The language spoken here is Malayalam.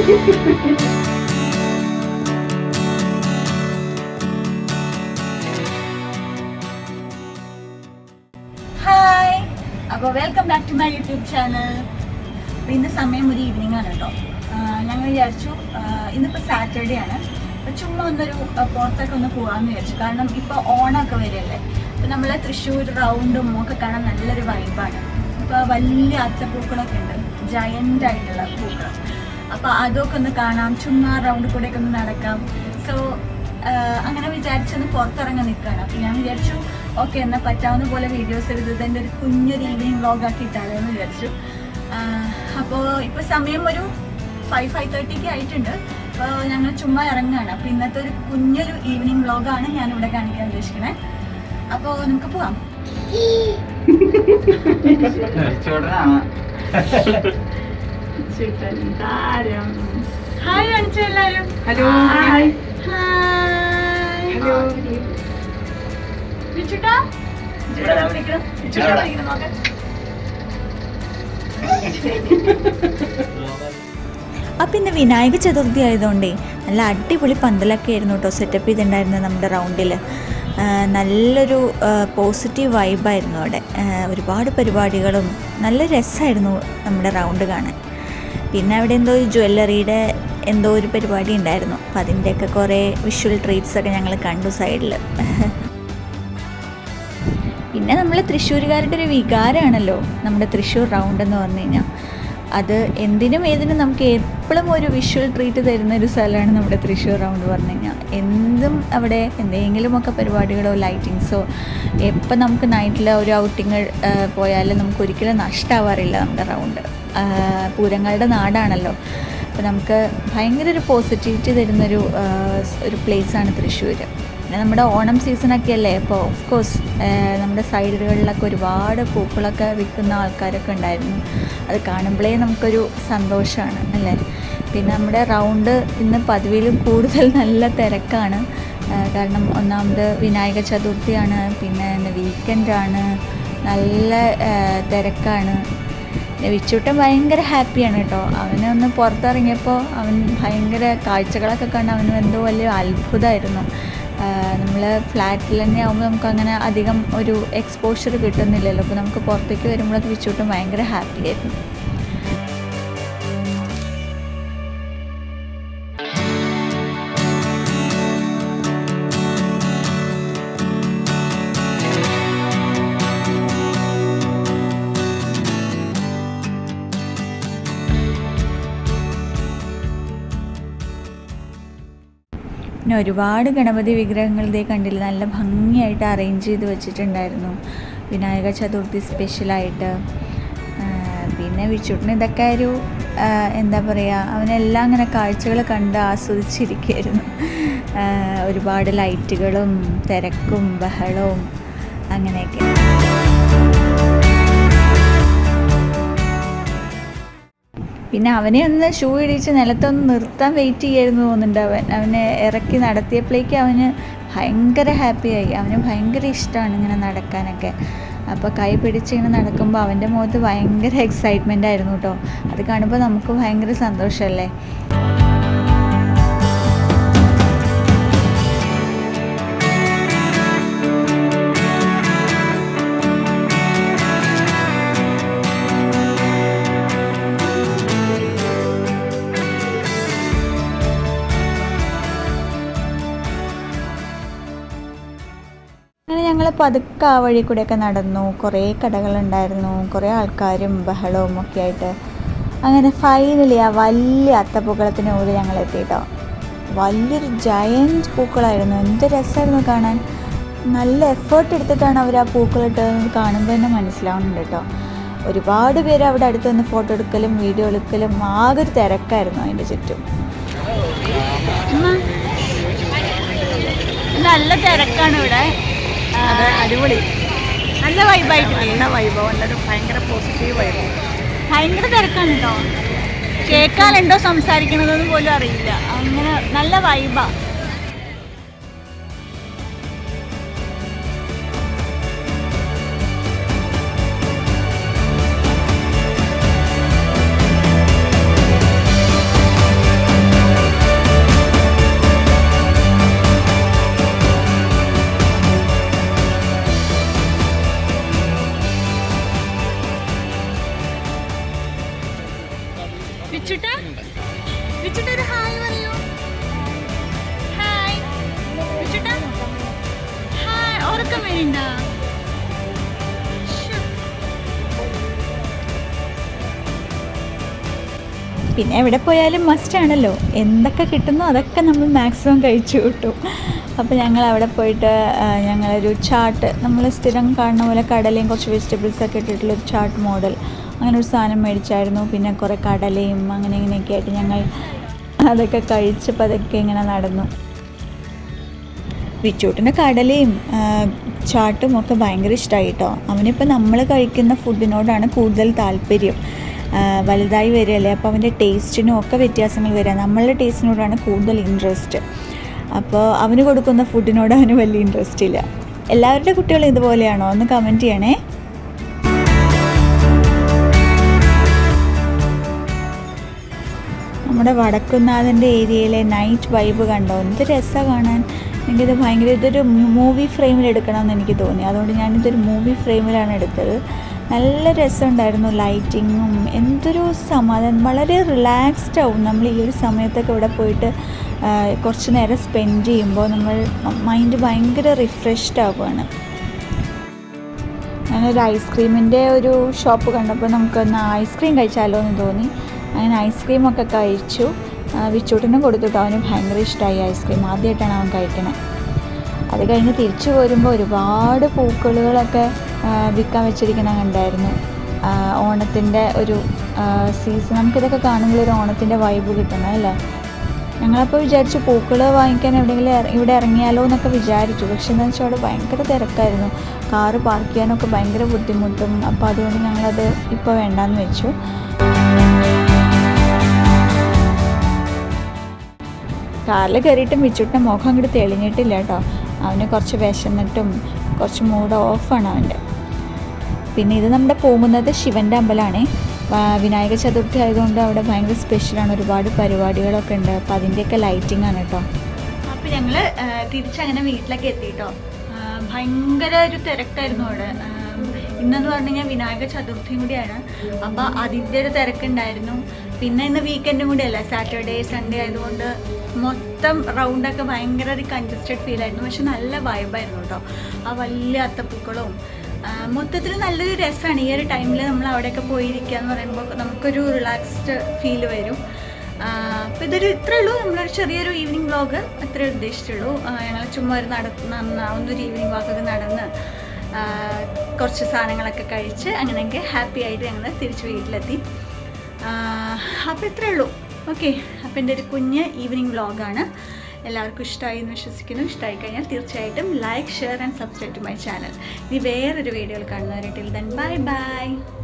ഹായ് അപ്പോൾ welcome back to my YouTube channel അപ്പോൾ ഇന്ന് സമയം ഒരു ഈവനിങ് ആണ് കേട്ടോ ഞങ്ങൾ വിചാരിച്ചു ഇന്നിപ്പോ ഇന്നിപ്പോൾ സാറ്റർഡേ ആണ്. അപ്പോൾ ചുമ്മാ ഒന്നൊരു പുറത്തൊക്കെ ഒന്ന് പോകാമെന്ന് വിചാരിച്ചു. കാരണം ഇപ്പോൾ ഓണൊക്കെ വരികയല്ലേ അപ്പോൾ നമ്മളെ തൃശ്ശൂർ റൗണ്ടും ഒക്കെ കാണാൻ നല്ലൊരു വൈബാണ് ഇപ്പോൾ വലിയ അത്തപ്പൂക്കളൊക്കെ ഉണ്ട്. ജയന്റ് ആയിട്ടുള്ള പൂക്കൾ. അപ്പോൾ അതൊക്കെ ഒന്ന് കാണാം. ചുമ്മാ റൗണ്ട് കൂടെയൊക്കെ ഒന്ന് നടക്കാം. സോ അങ്ങനെ വിചാരിച്ചൊന്ന് പുറത്തിറങ്ങാൻ നിൽക്കുകയാണ്. അപ്പോൾ ഞാൻ വിചാരിച്ചു ഓക്കെ എന്നാൽ പറ്റാവുന്ന പോലെ വീഡിയോസ് എടുത്തത് എന്റെ ഒരു കുഞ്ഞൊരു ഈവനിങ് വ്ളോഗ് ആക്കി ഇട്ടാലോ എന്ന് വിചാരിച്ചു. അപ്പോൾ ഇപ്പോൾ സമയം ഒരു ഫൈവ് ഫൈവ് തേർട്ടിക്ക് ആയിട്ടുണ്ട്. അപ്പോൾ ഞങ്ങൾ ചുമ്മാ ഇറങ്ങുകയാണ്. അപ്പോൾ ഇന്നത്തെ ഒരു കുഞ്ഞൊരു ഈവനിങ് വ്ളോഗാണ് ഇവിടെ കാണിക്കാൻ ഉദ്ദേശിക്കുന്നത് അപ്പോൾ നമുക്ക് പോവാം. ഹായ് കാണിച്ചു എല്ലാവരും ഹലോ ഹായ് ഹലോ വിളിച്ചിട്ടാ. അപ്പം ഇന്ന് വിനായക ചതുർത്ഥി ആയതുകൊണ്ടേ നല്ല അടിപൊളി പന്തലൊക്കെ ആയിരുന്നു കേട്ടോ സെറ്റപ്പ് ചെയ്തിട്ടുണ്ടായിരുന്നത് നമ്മുടെ റൗണ്ടിൽ നല്ലൊരു പോസിറ്റീവ് വൈബായിരുന്നു അവിടെ. ഒരുപാട് പരിപാടികളും നല്ല രസമായിരുന്നു നമ്മുടെ റൗണ്ട് കാണാൻ. പിന്നെ അവിടെ എന്തോ ഒരു ജ്വല്ലറിയുടെ എന്തോ ഒരു പരിപാടി ഉണ്ടായിരുന്നു. അപ്പം അതിന്റെയൊക്കെ കുറേ വിഷ്വൽ ട്രീറ്റ്സ് ഒക്കെ ഞങ്ങൾ കണ്ടു സൈഡിൽ പിന്നെ നമ്മൾ തൃശ്ശൂരുകാരുടെ ഒരു വികാരമാണല്ലോ. നമ്മുടെ തൃശ്ശൂർ റൗണ്ട് എന്ന് പറഞ്ഞു കഴിഞ്ഞാൽ അത് എന്തിനും ഏതിനും നമുക്ക് എപ്പോഴും ഒരു വിഷ്വൽ ട്രീറ്റ് തരുന്ന ഒരു സ്ഥലമാണ് നമ്മുടെ തൃശ്ശൂർ റൗണ്ട് പറഞ്ഞു കഴിഞ്ഞാൽ. എന്തും അവിടെ എന്തെങ്കിലുമൊക്കെ പരിപാടികളോ ലൈറ്റിങ്സോ എപ്പോൾ നമുക്ക് നൈറ്റിൽ ഒരു ഔട്ടിങ് പോയാലും നമുക്ക് ഒരിക്കലും നഷ്ടമാവാറില്ല നമ്മുടെ റൗണ്ട് പൂരങ്ങളുടെ നാടാണല്ലോ. അപ്പോൾ നമുക്ക് ഭയങ്കര ഒരു പോസിറ്റിവിറ്റി തരുന്നൊരു ഒരു പ്ലേസാണ് തൃശ്ശൂർ പിന്നെ നമ്മുടെ ഓണം സീസണൊക്കെ അല്ലേ? അപ്പോൾ ഓഫ് കോഴ്സ് നമ്മുടെ സൈഡുകളിലൊക്കെ ഒരുപാട് പൂക്കളൊക്കെ വിൽക്കുന്ന ആൾക്കാരൊക്കെ ഉണ്ടായിരുന്നു. അത് കാണുമ്പോഴേ നമുക്കൊരു സന്തോഷമാണ് അല്ലേ? പിന്നെ നമ്മുടെ റൗണ്ട് ഇന്ന് പതിവിലും കൂടുതൽ നല്ല തിരക്കാണ്. കാരണം ഒന്നാമത് വിനായക ചതുർത്ഥിയാണ് പിന്നെ വീക്കെൻഡാണ് നല്ല തിരക്കാണ്. വിച്ചൂട്ടൻ ഭയങ്കര ഹാപ്പിയാണ് കേട്ടോ. അവനെ ഒന്ന് പുറത്തിറങ്ങിയപ്പോൾ അവൻ ഭയങ്കര കാഴ്ചകളൊക്കെ കണ്ട് അവന് എന്തോ വലിയ അത്ഭുതമായിരുന്നു. നമ്മൾ ഫ്ലാറ്റിൽ തന്നെ ആകുമ്പോൾ നമുക്ക് അങ്ങനെ അധികം ഒരു എക്സ്പോഷർ കിട്ടുന്നില്ലല്ലോ. അപ്പോൾ നമുക്ക് പുറത്തേക്ക് വരുമ്പോഴൊക്കെ വിച്ചൂട്ടൻ ഭയങ്കര ഹാപ്പി പിന്നെ ഒരുപാട് ഗണപതി വിഗ്രഹങ്ങൾ ഇതേ കണ്ടില്ല? നല്ല ഭംഗിയായിട്ട് അറേഞ്ച് ചെയ്ത് വെച്ചിട്ടുണ്ടായിരുന്നു. വിനായക ചതുർത്ഥി സ്പെഷ്യലായിട്ട് പിന്നെ വിച്ചുട്ടിന് ഇതൊക്കെ ഒരു എന്താ പറയുക അവനെല്ലാം അങ്ങനെ കാഴ്ചകൾ കണ്ട് ആസ്വദിച്ചിരിക്കുകയായിരുന്നു. ഒരുപാട് ലൈറ്റുകളും തിരക്കും ബഹളവും അങ്ങനെയൊക്കെ. പിന്നെ അവനെ ഒന്ന് ഷൂ ഇടിച്ച് നിലത്തൊന്ന് നിർത്താൻ വെയിറ്റ് ചെയ്യായിരുന്നു തോന്നുന്നുണ്ട് അവൻ. അവനെ ഇറക്കി നടത്തിയപ്പോഴേക്കും അവന് ഭയങ്കര ഹാപ്പിയായി അവന് ഭയങ്കര ഇഷ്ടമാണ് ഇങ്ങനെ നടക്കാനൊക്കെ. അപ്പോൾ കൈ പിടിച്ച് ഇങ്ങനെ നടക്കുമ്പോൾ അവന്റെ മുഖത്ത് ഭയങ്കര എക്സൈറ്റ്മെന്റ് ആയിരുന്നു കേട്ടോ. അത് കാണുമ്പോൾ നമുക്ക് ഭയങ്കര സന്തോഷമല്ലേ പതുക്കെ ആ വഴി കൂടെയൊക്കെ നടന്നു. കുറേ കടകളുണ്ടായിരുന്നു. കുറേ ആൾക്കാരും ബഹളവും ഒക്കെ ആയിട്ട് അങ്ങനെ ഫൈനലി ആ വലിയ അത്തപ്പൂക്കളത്തിന് മുകളിൽ ഞങ്ങൾ എത്തിയിട്ടോ വലിയൊരു ജയന്റ് പൂക്കളായിരുന്നു. എന്ത് രസമായിരുന്നു കാണാൻ. നല്ല എഫേർട്ട് എടുത്തിട്ടാണ് അവർ ആ പൂക്കളിട്ടതെന്ന് കാണുമ്പോൾ തന്നെ മനസ്സിലാവുന്നുണ്ട് കേട്ടോ. ഒരുപാട് പേര് അവിടെ അടുത്ത് നിന്ന് ഫോട്ടോ എടുക്കലും വീഡിയോ എടുക്കലും ആകെ ഒരു തിരക്കായിരുന്നു അതിന്റെ ചുറ്റും. നല്ല തിരക്കാണ് ഇവിടെ. ആ, അടിപൊളി. നല്ല വൈബായിട്ട് നല്ല വൈബോ നല്ലൊരു ഭയങ്കര പോസിറ്റീവ് വൈബോ ഭയങ്കര തിരക്കാണ് കേട്ടോ കേൾക്കാനുണ്ടോ സംസാരിക്കണതെന്ന് പോലും അറിയില്ല. അങ്ങനെ നല്ല വൈബാ ഉറക്കം പിന്നെ എവിടെ പോയാലും മസ്റ്റ് ആണല്ലോ. എന്തൊക്കെ കിട്ടുന്നോ അതൊക്കെ നമ്മൾ മാക്സിമം കഴിച്ചു കിട്ടും. അപ്പോൾ ഞങ്ങൾ അവിടെ പോയിട്ട് ഞങ്ങളൊരു ചാട്ട് നമ്മൾ സ്ഥിരം കാണുന്ന പോലെ കടലയും കുറച്ച് വെജിറ്റബിൾസൊക്കെ ഇട്ടിട്ടുള്ള ഒരു ചാട്ട് മോഡൽ അങ്ങനെ ഒരു സാധനം മേടിച്ചായിരുന്നു. പിന്നെ കുറേ കടലയും അങ്ങനെ ഇങ്ങനെയൊക്കെ ആയിട്ട് ഞങ്ങൾ അതൊക്കെ കഴിച്ചപ്പോൾ അതൊക്കെ ഇങ്ങനെ നടന്നു. വിച്ചൂട്ടിന്റെ കടലയും ചാട്ടും ഒക്കെ ഭയങ്കര ഇഷ്ടമായി കേട്ടോ അവനിപ്പോൾ നമ്മൾ കഴിക്കുന്ന ഫുഡിനോടാണ് കൂടുതൽ താല്പര്യം. വലുതായി വരികയല്ലേ? അപ്പോൾ അവന്റെ ടേസ്റ്റിനും ഒക്കെ വ്യത്യാസങ്ങൾ വരിക. നമ്മളുടെ ടേസ്റ്റിനോടാണ് കൂടുതൽ ഇൻട്രസ്റ്റ് അപ്പോൾ അവന് കൊടുക്കുന്ന ഫുഡിനോട് അവന് വലിയ ഇൻട്രസ്റ്റ് ഇല്ല. എല്ലാവരുടെ കുട്ടികളും ഇതുപോലെയാണോ? ഒന്ന് കമന്റ് ചെയ്യണേ. നമ്മുടെ വടക്കുന്നാഥന്റെ ഏരിയയിലെ നൈറ്റ് വൈബ് കണ്ടോ? എന്ത് രസമാണ്. കാണാൻ എനിക്കിത് ഭയങ്കര ഇതൊരു മൂവി ഫ്രെയിമിൽ എടുക്കണമെന്ന് എനിക്ക് തോന്നി. അതുകൊണ്ട് ഞാനിതൊരു മൂവി ഫ്രെയിമിലാണ് എടുത്തത്. നല്ല രസമുണ്ടായിരുന്നു ലൈറ്റിങ്ങും എന്തൊരു സമാധാനം. വളരെ റിലാക്സ്ഡ് ആവും. നമ്മൾ ഈ ഒരു സമയത്തൊക്കെ ഇവിടെ പോയിട്ട് കുറച്ച് നേരം സ്പെൻഡ് ചെയ്യുമ്പോൾ നമ്മൾ മൈൻഡ് ഭയങ്കര റിഫ്രഷ്ഡ് ആവുകയാണ് ഞാനൊരു ഐസ്ക്രീമിന്റെ ഒരു ഷോപ്പ് കണ്ടപ്പോൾ നമുക്കൊന്ന് ഐസ്ക്രീം കഴിച്ചാലോ എന്ന് തോന്നി. അങ്ങനെ ഐസ്ക്രീമൊക്കെ കഴിച്ചു. വിച്ചൂട്ടിനും കൊടുത്തിട്ട്. അവന് ഭയങ്കര ഇഷ്ടമായി ഐസ്ക്രീം. ആദ്യമായിട്ടാണ് അവൻ കഴിക്കണേ. അത് കഴിഞ്ഞ് തിരിച്ചു വരുമ്പോൾ ഒരുപാട് പൂക്കളുകളൊക്കെ വിൽക്കാൻ വെച്ചിരിക്കണ കണ്ടായിരുന്നു. ഓണത്തിന്റെ ഒരു സീസൺ നമുക്കിതൊക്കെ കാണുമ്പോൾ ഒരു ഓണത്തിന്റെ വൈബ് കിട്ടണം അല്ലേ? ഞങ്ങളപ്പോൾ വിചാരിച്ചു പൂക്കൾ വാങ്ങിക്കാൻ എവിടെയെങ്കിലും ഇവിടെ ഇറങ്ങിയാലോ എന്നൊക്കെ വിചാരിച്ചു. പക്ഷെ എന്താ വെച്ചാൽ അവിടെ ഭയങ്കര തിരക്കായിരുന്നു. കാറ് പാർക്ക് ചെയ്യാനൊക്കെ ഭയങ്കര ബുദ്ധിമുട്ടും. അപ്പോൾ അതുകൊണ്ട് ഞങ്ങളത് ഇപ്പോൾ വേണ്ടാന്ന് വെച്ചു. കാറിൽ കയറിയിട്ടും വിച്ചുട്ടിന്റെ മുഖം അങ്ങോട്ട് തെളിഞ്ഞിട്ടില്ല കേട്ടോ. അവന് കുറച്ച് വിശന്നിട്ടും കുറച്ച് മൂഡ് ഓഫാണ് അവന്റെ. പിന്നെ ഇത് നമ്മുടെ പോകുന്നത് ശിവന്റെ അമ്പലമാണ്. വിനായക ചതുർത്ഥി ആയതുകൊണ്ട് അവിടെ ഭയങ്കര സ്പെഷ്യലാണ് ഒരുപാട് പരിപാടികളൊക്കെ ഉണ്ട്. അപ്പോൾ അതിന്റെയൊക്കെ ലൈറ്റിംഗ് ആണ് കേട്ടോ. അപ്പോൾ ഞങ്ങൾ തിരിച്ചങ്ങനെ വീട്ടിലൊക്കെ എത്തിയിട്ടോ ഭയങ്കര ഒരു തിരക്കായിരുന്നു അവിടെ. ഇന്നെന്ന് പറഞ്ഞു കഴിഞ്ഞാൽ വിനായക ചതുർത്ഥിയും കൂടിയാണ്. അപ്പോൾ അതിന്റെ ഒരു തിരക്കുണ്ടായിരുന്നു. പിന്നെ ഇന്ന് വീക്കെൻഡും കൂടിയല്ല? സാറ്റർഡേ സൺഡേ ആയതുകൊണ്ട് മൊത്തം റൗണ്ടൊക്കെ ഭയങ്കര ഒരു കൺജസ്റ്റഡ് ഫീൽ ആയിരുന്നു. പക്ഷെ നല്ല വൈബായിരുന്നു കേട്ടോ ആ വലിയ അത്തപ്പൂക്കളും. മൊത്തത്തിൽ നല്ലൊരു രസമാണ് ഈ ഒരു ടൈമിൽ നമ്മൾ അവിടെയൊക്കെ പോയിരിക്കുക എന്ന് പറയുമ്പോൾ നമുക്കൊരു റിലാക്സ്ഡ് ഫീൽ വരും. അപ്പോൾ ഇതൊരു ഇത്രേ ഉള്ളൂ. നമ്മളൊരു ചെറിയൊരു ഈവനിങ് വ്ളോഗ് അത്രേ ഉദ്ദേശിച്ചുള്ളൂ. ഞങ്ങൾ ചുമ്മാ ഒരു നടന്ന ഒന്നൊരു ഈവനിങ് വാക്കൊക്കെ നടന്ന് കുറച്ച് സാധനങ്ങളൊക്കെ കഴിച്ച് അങ്ങനെയൊക്കെ ഹാപ്പി ആയിട്ട് ഞങ്ങൾ തിരിച്ച് വീട്ടിലെത്തി. അപ്പോൾ ഇത്രേ ഉള്ളൂ. ഓക്കെ അപ്പോൾ എന്റെ ഒരു കുഞ്ഞ് ഈവനിങ് വ്ളോഗാണ് എല്ലാവർക്കും ഇഷ്ടമായി എന്ന് വിശ്വസിക്കുന്നു. ഇഷ്ടമായി കഴിഞ്ഞാൽ തീർച്ചയായിട്ടും like share and subscribe to my channel ഇനി വേറൊരു വീഡിയോയിൽ കാണുന്നവരായിട്ടിൽ ദൻ ബൈ ബൈ